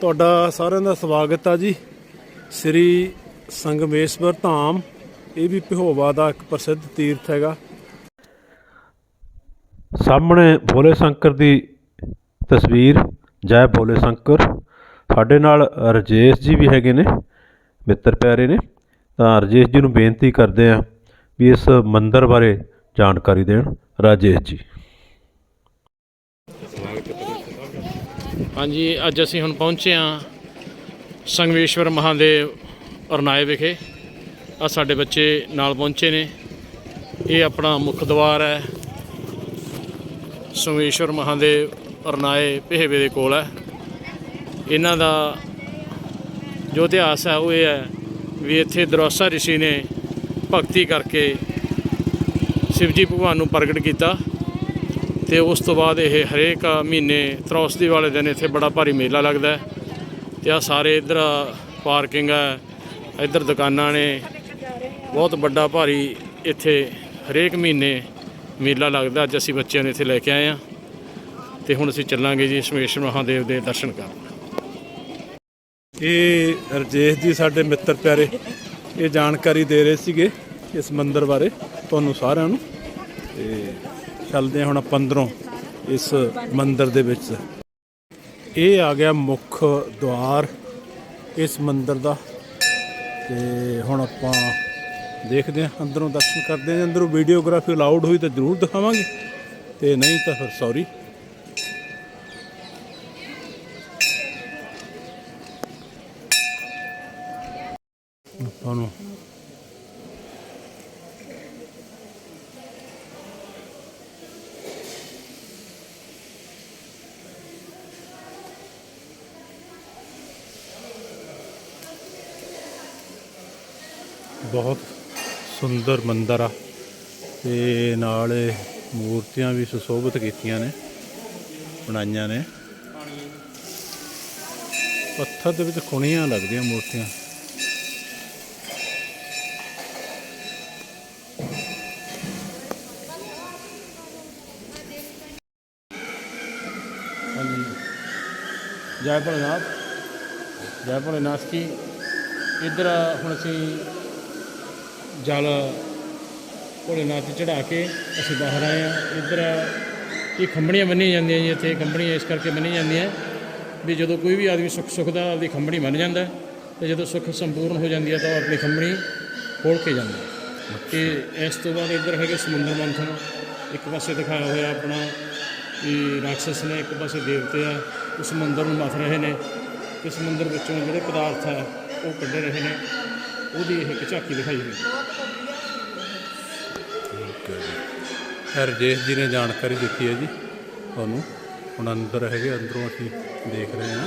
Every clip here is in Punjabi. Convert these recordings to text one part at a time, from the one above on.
ਤੁਹਾਡਾ ਸਾਰਿਆਂ ਦਾ ਸਵਾਗਤ ਆ ਜੀ। ਸ੍ਰੀ ਸੰਗਮੇਸ਼ਵਰ ਧਾਮ, ਇਹ ਵੀ ਪਿਹੋਵਾ ਦਾ ਇੱਕ ਪ੍ਰਸਿੱਧ ਤੀਰਥ ਹੈਗਾ। ਸਾਹਮਣੇ ਭੋਲੇ ਸ਼ੰਕਰ ਦੀ ਤਸਵੀਰ, ਜੈ ਭੋਲੇ ਸ਼ੰਕਰ। ਸਾਡੇ ਨਾਲ ਰਜੇਸ਼ ਜੀ ਵੀ ਹੈਗੇ ਨੇ, ਮਿੱਤਰ ਪਿਆਰੇ ਨੇ। ਤਾਂ ਰਜੇਸ਼ ਜੀ ਨੂੰ ਬੇਨਤੀ ਕਰਦੇ ਆ ਵੀ ਇਸ ਮੰਦਿਰ ਬਾਰੇ ਜਾਣਕਾਰੀ ਦੇਣ। ਰਾਜੇਸ਼ ਜੀ। ਹਾਂਜੀ, ਅੱਜ ਅਸੀਂ ਹੁਣ ਪਹੁੰਚੇ ਹਾਂ ਸੰਗਵੇਸ਼ਵਰ ਮਹਾਦੇਵ ਅਰਨਾਏ ਵਿਖੇ। ਆ ਸਾਡੇ ਬੱਚੇ ਨਾਲ ਪਹੁੰਚੇ ਨੇ। ਇਹ ਆਪਣਾ ਮੁੱਖ ਦਵਾਰ ਹੈ। ਸੰਗਮੇਸ਼ਵਰ ਮਹਾਦੇਵ ਅਰਨਾਏ ਪਹਿਵੇ ਦੇ ਕੋਲ ਹੈ। ਇਹਨਾਂ ਦਾ ਜੋ ਇਤਿਹਾਸ ਹੈ, ਉਹ ਇਹ ਹੈ ਵੀ ਇੱਥੇ ਦਰੋਸਾ ਰਿਸ਼ੀ ਨੇ ਭਗਤੀ ਕਰਕੇ ਸ਼ਿਵਜੀ ਭਗਵਾਨ ਨੂੰ ਪ੍ਰਗਟ ਕੀਤਾ। ਤੇ ਉਸ ਤੋਂ ਬਾਅਦ ਇਹ ਹਰੇਕ ਮਹੀਨੇ ਤਰੌਸਦੀ ਵਾਲੇ ਦਿਨ ਇੱਥੇ ਬੜਾ ਭਾਰੀ ਮੇਲਾ ਲੱਗਦਾ ਹੈ ਤੇ ਆ ਸਾਰੇ ਇਧਰ ਪਾਰਕਿੰਗ ਹੈ, ਇਧਰ ਦੁਕਾਨਾਂ ਨੇ, ਬਹੁਤ ਵੱਡਾ ਭਾਰੀ ਇੱਥੇ ਹਰੇਕ ਮਹੀਨੇ ਮੇਲਾ ਲੱਗਦਾ, ਅੱਜ ਅਸੀਂ ਬੱਚਿਆਂ ਨੂੰ ਇੱਥੇ ਲੈ ਕੇ ਆਏ ਆ ਤੇ ਹੁਣ ਅਸੀਂ ਚੱਲਾਂਗੇ ਜੀ ਸ਼ਮੇਸ਼ ਮਹਾਦੇਵ ਦੇ ਦਰਸ਼ਨ ਕਰਨ। ਇਹ ਰਜੇਸ਼ ਜੀ ਸਾਡੇ ਮਿੱਤਰ ਪਿਆਰੇ, ਇਹ ਜਾਣਕਾਰੀ ਦੇ ਰਹੇ ਸੀਗੇ ਇਸ ਮੰਦਿਰ ਬਾਰੇ, ਤੁਹਾਨੂੰ ਸਾਰਿਆਂ ਨੂੰ। ਤੇ ਚੱਲਦੇ ਹਾਂ ਹੁਣ ਆਪਾਂ ਅੰਦਰੋਂ, ਇਸ ਮੰਦਿਰ ਦੇ ਵਿੱਚ। ਇਹ ਆ ਗਿਆ ਮੁੱਖ ਦੁਆਰ, ਇਸ ਮੰਦਿਰ ਦਾ। ਤੇ ਹੁਣ ਆਪਾਂ ਦੇਖਦੇ ਹਾਂ, ਅੰਦਰੋਂ ਦਰਸ਼ਨ ਕਰਦੇ ਹਾਂ। ਅੰਦਰੋਂ ਵੀਡੀਓਗ੍ਰਾਫੀ ਅਲਾਉਡ ਹੋਈ ਤਾਂ ਜ਼ਰੂਰ ਦਿਖਾਵਾਂਗੇ। ਤੇ ਨਹੀਂ ਤਾਂ ਫਿਰ ਸੌਰੀ ਆਪਾਂ ਨੂੰ ਬਹੁਤ ਸੁੰਦਰ ਮੰਦਿਰ ਆ। ਤੇ ਨਾਲ ਮੂਰਤੀਆਂ ਵੀ ਸੁਸ਼ੋਭਿਤ ਕੀਤੀਆਂ ਨੇ, ਬਣਾਈਆਂ ਨੇ। ਪੱਥਰ ਦੇ ਵਿੱਚ ਖੁਣੀਆਂ ਲੱਗਦੀਆਂ ਮੂਰਤੀਆਂ। ਜੈ ਭੋਲੇਨਾਥ। ਜੈ ਭੋਲੇਨਾਥ ਕੀ ਇੱਧਰ ਹੁਣ ਅਸੀਂ ਜਲ ਭੋਲੇਨਾਥ ਤੇ ਚੜਾ ਕੇ ਅਸੀਂ ਬਾਹਰ ਆਏ ਆ ਇੱਧਰ ਇਹ ਖੰਭਣੀਆਂ ਬੰਨੀਆਂ ਜਾਂਦੀਆਂ ਜੀ ਇੱਥੇ ਖੰਭਣੀਆਂ ਇਸ ਕਰਕੇ ਬੰਨੀਆਂ ਜਾਂਦੀਆਂ ਵੀ ਜਦੋਂ ਕੋਈ ਵੀ ਆਦਮੀ ਸੁੱਖ ਸੁੱਖ ਦਾ ਆਪਦੀ ਖੰਭਣੀ ਮੰਨ ਜਾਂਦਾ ਹੈ, ਤੇ ਜਦੋਂ ਸੁੱਖ ਸੰਪੂਰਨ ਹੋ ਜਾਂਦੀ ਹੈ ਤਾਂ ਉਹ ਆਪਣੀ ਖੰਭਣੀ ਖੋਲ ਕੇ ਜਾਂਦਾ ਹੈ। ਤੇ ਇਸ ਤੋਂ ਬਾਅਦ ਇੱਧਰ ਹੈਗੇ ਸਮੁੰਦਰ ਮੰਥਨ ਇੱਕ ਪਾਸੇ ਦਿਖਾਇਆ ਹੋਇਆ ਆਪਣਾ ਵੀ ਰਾਖਸ਼ ਨੇ ਇੱਕ ਪਾਸੇ ਦੇਵਤੇ ਆ ਉਸ ਮੰਦਰ ਨੂੰ ਮਥ ਰਹੇ ਨੇ ਇਸ ਮੰਦਰ ਵਿੱਚੋਂ ਜਿਹੜੇ ਪਦਾਰਥ ਆ ਉਹ ਕੱਢੇ ਰਹੇ ਨੇ ਉਹਦੀ ਇਹ ਇੱਕ ਝਾਕੀ ਦਿਖਾਈ ਹੋਈ ਰਜੇਸ਼ ਜੀ ਨੇ ਜਾਣਕਾਰੀ ਦਿੱਤੀ ਹੈ ਜੀ ਤੁਹਾਨੂੰ, ਹੁਣ ਅੰਦਰ ਹੈਗੇ, ਅੰਦਰੋਂ ਅਸੀਂ ਦੇਖ ਰਹੇ ਹਾਂ।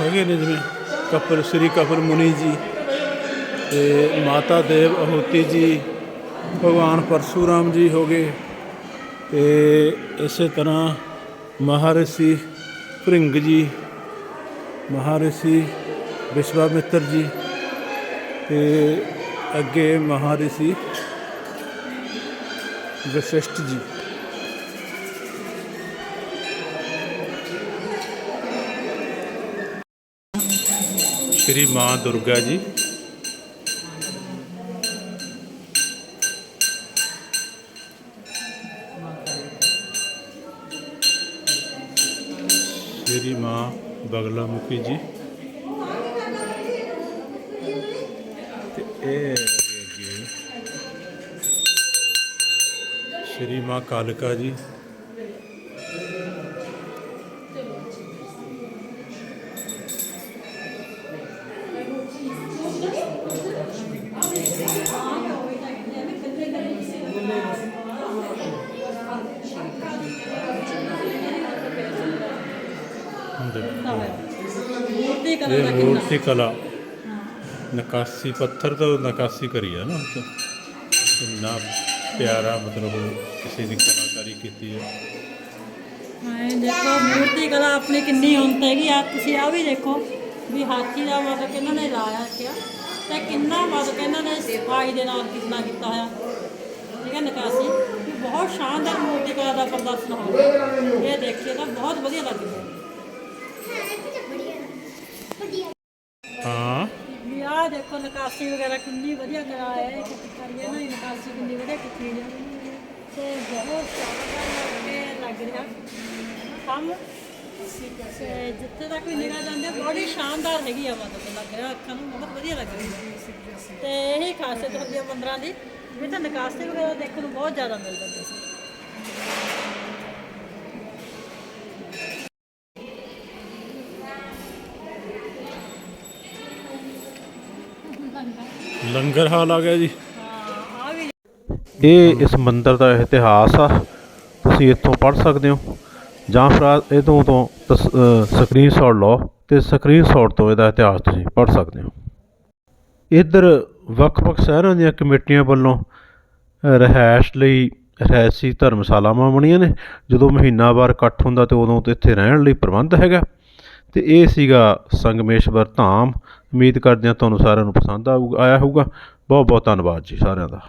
ਹੈਗੇ ਨੇ ਜਿਵੇਂ ਕਪਲ, ਸ੍ਰੀ ਕਪਲ ਮੁਨੀ ਜੀ ਤੇ ਮਾਤਾ ਦੇਵ ਅਹੂਤੀ ਜੀ, ਭਗਵਾਨ ਪਰਸ਼ੂਰਾਮ ਜੀ ਹੋ ਗਏ ਤੇ ਇਸੇ ਤਰ੍ਹਾਂ ਮਹਾਰਿਸ਼ੀ ਭ੍ਰਿੰਗ ਜੀ ਮਹਾਰਿਸ਼ੀ ਵਿਸ਼ਵਾਮਿੱਤਰ ਜੀ ਤੇ ਅੱਗੇ ਮਹਾਰਿਸ਼ੀ ਵਸ਼ਿਸ਼ਠ ਜੀ। ਸ਼੍ਰੀ ਮਾਂ ਦੁਰਗਾ ਜੀ। ਸ਼੍ਰੀ ਮਾਂ ਬਗਲਾ ਮੁਖੀ ਜੀ। ਤੇ ਇਹ ਹੈਗੇ ਸ਼੍ਰੀ ਮਾਂ ਕਾਲਕਾ ਜੀ। ਮੂਰਤੀ ਕਲਾ ਇਹ ਦਾ ਕਿੰਨਾ? ਮੂਰਤੀ ਕਲਾ। ਨਕਾਸੀ ਪੱਥਰ ਤੋਂ ਨਕਾਸੀ ਕਰੀ ਆ ਨਾ। ਕਿੰਨਾ ਪਿਆਰਾ ਮਤਲਬ ਕਿਸੇ ਦੀ ਕਲਾਕਾਰੀ ਕੀਤੀ ਹੈ ਹਾਂ ਦੇਖੋ ਮੂਰਤੀ ਕਲਾ ਆਪਣੀ ਕਿੰਨੀ ਉਨਤ ਹੈਗੀ ਆ। ਤੁਸੀਂ ਆ ਵੀ ਦੇਖੋ ਵੀ ਹਾਥੀ ਦਾ ਮਤਲਬ ਕਿ ਇਹਨਾਂ ਨੇ ਲਾਇਆ ਕਿਆ ਤੇ ਕਿੰਨਾ ਮਤਲਬ ਕਿ ਇਹਨਾਂ ਨੇ ਸਫ਼ਾਈ ਦੇ ਨਾਲ ਕਿੰਨਾ ਕੀਤਾ ਹੋਇਆ। ਬਹੁਤ ਸ਼ਾਨਦਾਰ ਮੂਰਤੀ ਕਲਾ ਦਾ ਪ੍ਰਦਰਸ਼ਨ ਹੋ ਰਿਹਾ ਇਹ ਦੇਖੀਏ ਤਾਂ ਬਹੁਤ ਵਧੀਆ ਲੱਗ ਰਿਹਾ ਹਾਂ। ਵੀ ਆਹ ਦੇਖੋ ਨਿਕਾਸੀ ਵਗੈਰਾ ਕਿੰਨੀ ਵਧੀਆ ਕਰਾਇਆ ਹੈ ਕਰੀਏ ਨਾ, ਇਹ ਨਕਾਸ਼ੀ ਕਿੰਨੀ ਵਧੀਆ ਕੀਤੀ ਹੈ ਤੇ ਬਹੁਤ ਸ਼ਾਨਦਾਰ ਲੱਗ ਰਿਹਾ। ਕੰਮ। ਤੇ ਜਿੱਥੇ ਤੱਕ ਵੀ ਨਿਗਾਹ ਜਾਂਦੇ ਹੈ ਬੜੀ ਸ਼ਾਨਦਾਰ ਹੈਗੀ ਆ ਮਤਲਬ ਲੱਗ ਰਿਹਾ ਅੱਖਾਂ ਨੂੰ, ਬਹੁਤ ਵਧੀਆ ਲੱਗ ਰਹੀ ਹੈ ਤੇ ਇਹੀ ਖਾਸੀਅਤ ਹੁੰਦੀ ਹੈ ਮੰਦਰਾਂ ਦੀ ਵੀ ਤਾਂ ਨਕਾਸ਼ੀ ਵਗੈਰਾ ਦੇਖਣ ਨੂੰ ਬਹੁਤ ਜ਼ਿਆਦਾ ਮਿਲ ਜਾਂਦੀ ਸੀ ਲੰਗਰ ਹਾਲ ਆ ਗਿਆ ਜੀ। ਇਹ ਇਸ ਮੰਦਿਰ ਦਾ ਇਤਿਹਾਸ ਆ। ਤੁਸੀਂ ਇੱਥੋਂ ਪੜ੍ਹ ਸਕਦੇ ਹੋ। ਜਾਂ ਫਿਰ ਆਹ ਇਹ ਤੋਂ ਸਕਰੀਨ ਸਕਰੀਨਸ਼ਾਟ ਲਓ ਤੇ ਸਕਰੀਨਸ਼ਾਟ ਤੋਂ ਇਹਦਾ ਇਤਿਹਾਸ ਤੁਸੀਂ ਪੜ੍ਹ ਸਕਦੇ ਹੋ। ਇੱਧਰ ਵੱਖ-ਵੱਖ ਸ਼ਹਿਰਾਂ ਦੀਆਂ ਕਮੇਟੀਆਂ ਵੱਲੋਂ ਅ, ਰਿਹਾਇਸ਼ ਲਈ ਰਿਹਾਇਸ਼ੀ ਧਰਮਸ਼ਾਲਾਵਾਂ ਬਣੀਆਂ ਨੇ। ਜਦੋਂ ਮਹੀਨਾਵਾਰ ਇਕੱਠ ਹੁੰਦਾ ਤੇ ਉਦੋਂ ਤੇ ਇੱਥੇ ਰਹਿਣ ਲਈ ਪ੍ਰਬੰਧ ਹੈਗਾ। ਤੇ ਇਹ ਸੀਗਾ ਸੰਗਮੇਸ਼ਵਰ ਧਾਮ। ਉਮੀਦ ਕਰਦੇ ਹਾਂ ਤੁਹਾਨੂੰ ਸਾਰਿਆਂ ਨੂੰ ਪਸੰਦ ਆਊਗਾ ਆਇਆ ਹੋਊਗਾ। ਬਹੁਤ ਬਹੁਤ ਧੰਨਵਾਦ ਜੀ ਸਾਰਿਆਂ ਦਾ।